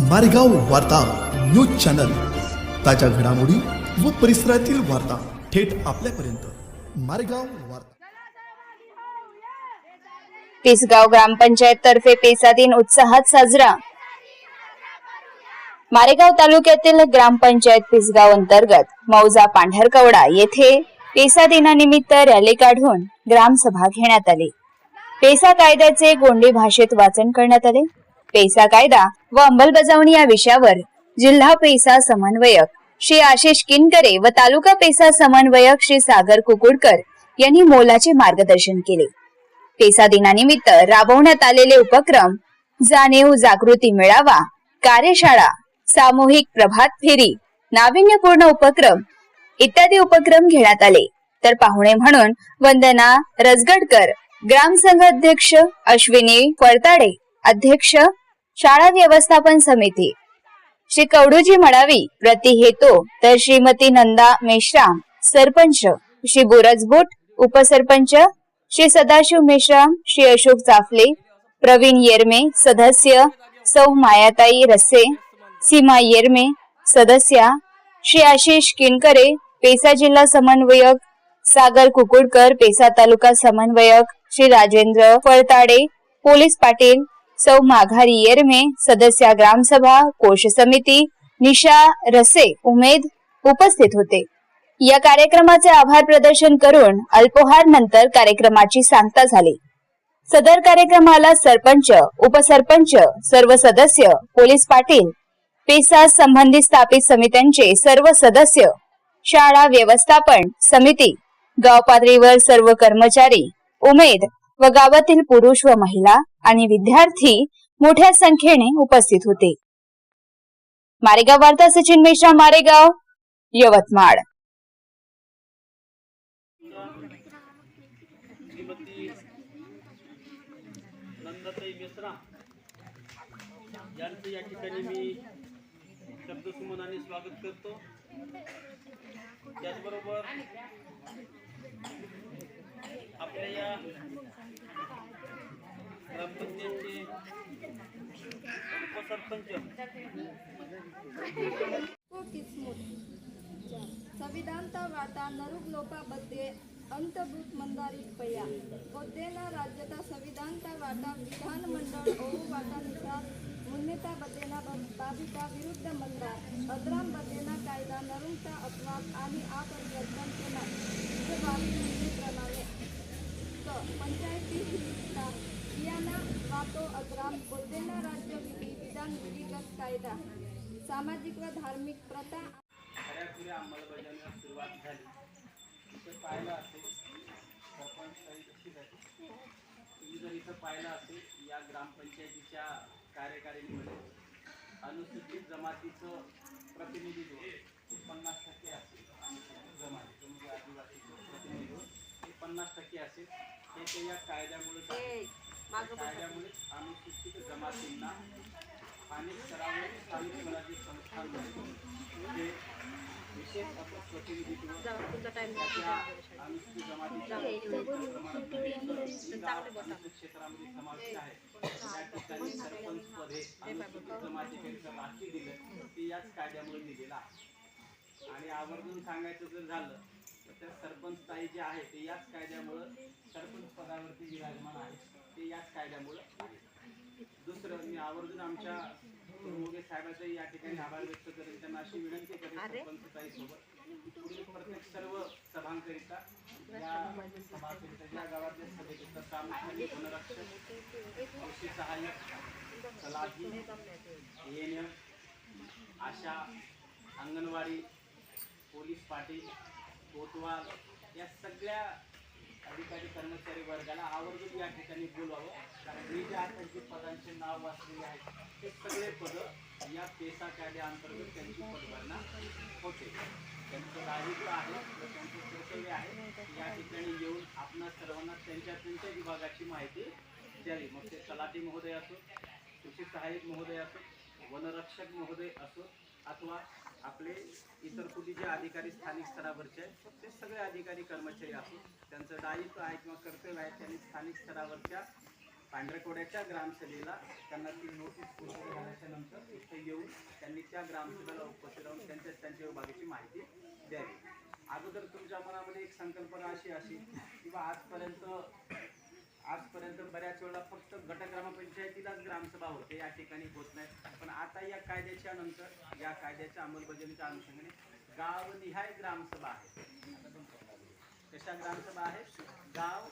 मारेगाव वार्ता news channel. ताज्या घडामोडी व परिसरातील वार्ता थेट आपल्यापर्यंत. मारेगाव वार्ता. तिसगाव ग्रामपंचायत तर्फे पेसा दिन उत्साहात साजरा. मारेगाव तालुक्यातील ग्रामपंचायत पिसगाव अंतर्गत मौजा पांढरकवडा येथे पेसा दिनानिमित्त रॅली काढून ग्रामसभा घेण्यात आली. पेसा कायद्याचे गोंडी भाषेत वाचन करण्यात आले. पेसा कायदा व अंमलबजावणी या विषयावर जिल्हा पेसा समन्वयक श्री आशिष किनकरे व तालुका पेसा समन्वयक श्री सागर कुकुडकर यांनी मोलाचे मार्गदर्शन केले. पेसा दिनानिमित्त राबवण्यात आलेले उपक्रम जाणीव जागृती मेळावा कार्यशाळा सामूहिक प्रभात फेरी नाविन्यपूर्ण उपक्रम इत्यादी उपक्रम घेण्यात आले. तर पाहुणे म्हणून वंदना रजगडकर ग्रामसंघ अध्यक्ष अश्विनी फळताडे अध्यक्ष शाळा व्यवस्थापन समिती. श्री कवडूजी मडावी प्रति हेतो. तर श्रीमती नंदा मेश्राम सरपंच. श्री बोरजबोट उपसरपंच. श्री सदाशिव मेश्राम श्री अशोक चाफले प्रवीण येरमे सदस्य. सौ मायाताई रस्से. सीमा येरमे सदस्या. श्री आशिष किनकरे पेसा जिल्हा समन्वयक. सागर कुकुडकर पेसा तालुका समन्वयक. श्री राजेंद्र फळताडे पोलीस पाटील. सौ माघारी येरमे सदस्य ग्रामसभा कोश समिती निशा रसे उमेद उपस्थित होते. या कार्यक्रमाचे आभार प्रदर्शन करून अल्पोहार नंतर कार्यक्रमाची सांगता झाली. सदर कार्यक्रमाला सरपंच उपसरपंच सर्व सदस्य पोलीस पाटील पेसा संबंधित स्थापित समित्यांचे सर्व सदस्य शाळा व्यवस्थापन समिती गाव पातळीवर सर्व कर्मचारी उमेद व गावातील पुरुष व महिला आणि विद्यार्थी मोठ्या संख्येने उपस्थित होते. मारेगाव वार्ता सचिन मेश्राम मारेगाव यवतमाळ. यांचं या ठिकाणी मी शब्दसुमनाने स्वागत करतो. त्याचबरोबर आपल्या या ಸಂವಿಧಾಂತವಾದ ನರುಗ್ ಲೋಪ ಬದ್ದೆ અંતભૂત મંદારી પયા બધેના રાજ્યતા સંવિધાનતા વાટા વિધાનમંડળ ઓહુ વાટા નિકાલ મુન્યતા બધેના બાબિતા વિરુદ્ધ મંદાર અદ્રામ બધેના કાયદા નરુણતા અપવાદ આની આ પરિવર્તન કેલા જે બાવીસ મુદ્દે પ્રમાણે તો પંચાયતી હિતા પિયાના વાતો અદ્રામ બધેના રાજ્ય विधान विधिगत कायदा सामाजिक व धार्मिक प्रथा खऱ्याखुऱ्या अंमलबजावणीला सुरुवात झाली. इथं पाहिलं असेल कशी झाली. तुम्ही जर इथं पाहिलं असेल या ग्रामपंचायतीच्या कार्यकारिणीमध्ये अनुसूचित जमातीचं प्रतिनिधित्व पन्नास टक्के असेल. अनुसूचित जमातीचं म्हणजे आदिवासीचं प्रतिनिधित्व हे पन्नास टक्के असेल. हे ते या कायद्यामुळे कायद्यामुळे अनुसूचित जमातींना स्थानिक स्तरावर स्थानिक स्वराज्य संस्थांमध्ये विशेष प्रतिनिधित्व अनुसूचित जमातीच्या क्षेत्रामध्ये समाविष्ट आहे. त्या ठिकाणी सरपंच पद हे अनुसूचित जमातीकरिता राखी दिलं ते याच कायद्यामुळे दिलेलं आहे. आणि आवर्जून सांगायचं जर झालं तर त्या सरपंच ताई जे आहे ते याच कायद्यामुळं सरपंच पदावरती विराजमान आहे ते याच कायद्यामुळं आहे दुसरं मी आवर्जून आमच्या मोगे साहेबांचाही या ठिकाणी आभार व्यक्त करेन. त्यांना अशी विनंती करेन पुढील प्रत्येक सर्व सभांकरिता या सभाकरिता गावातल्या सभेकरिता प्रामुख्याने वनरक्षक कृषी सहाय्यक तलाठी एन आशा अंगणवाडी पोलीस पाटील कोतवाल या सगळ्या अधिकारी कर्मचारी वर्गाला आवर्जून या ठिकाणी बोलावं. कारण मी ज्या जी पदांचे नाव वाचलेले आहेत ते सगळे पदं या पेसा कायद्याअंतर्गत त्यांची पदभरणा होते. त्यांचं दायित्व आहे त्यांचं कर्तव्य आहे. या ठिकाणी येऊन आपणा सर्वांना त्यांच्या त्यांच्या विभागाची माहिती द्यावी. मग ते तलाठी महोदय असो कृषी सहाय्यक महोदय असो वनरक्षक महोदय असो अथवा आपले इतर कुठे जे अधिकारी स्थानिक स्तरावरचे आहेत ते सगळे अधिकारी कर्मचारी असून त्यांचं दायित्व आहे किंवा कर्तव्य आहे त्यांनी स्थानिक स्तरावरच्या पांढरकोड्याच्या ग्रामसभेला त्यांना ती नोटीस पूर्ण झाल्याच्यानंतर इथे येऊन त्यांनी त्या ग्रामसभेला उपस्थित राहून त्यांच्या त्यांच्या विभागाची माहिती द्यावी. अगोदर तुमच्या मनामध्ये एक संकल्पना अशी अशी किंवा आजपर्यंत आजपर्यंत बऱ्याच वेळा फक्त गट ग्रामपंचायतीलाच ग्रामसभा होते या ठिकाणी होत नाही. पण आता या कायद्याच्या नंतर या कायद्याच्या अंमलबजावणीच्या अनुषंगाने गावनिहाय ग्रामसभा आहे. कशा ग्रामसभा आहेत? गाव